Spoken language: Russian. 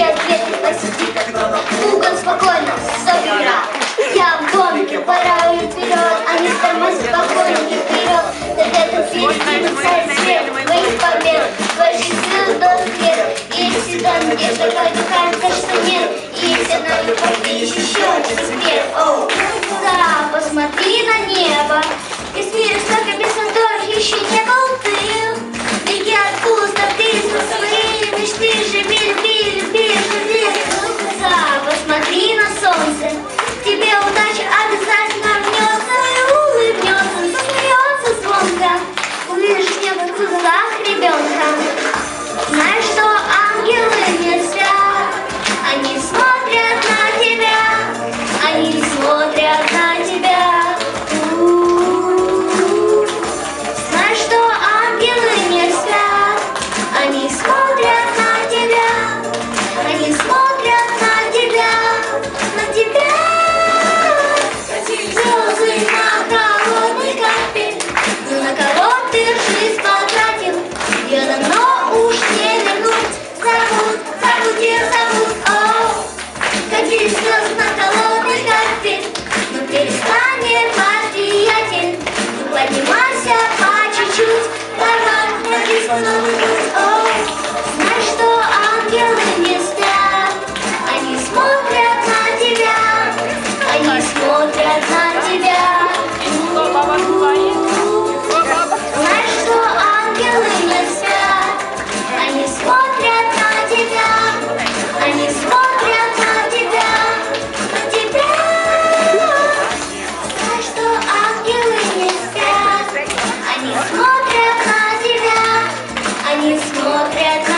Все ответы посети, Угон спокойно, собира. Я в домике, пора вперед, а не спокойно покойники вперед. Так это впереди цель свет, моих побед. Твои силы должен веру, и всегда надежда, какая кажется, что нет. И есть одна любовь, и еще один смех. Оу. zachrybiąca. Pode marchar, они смотрят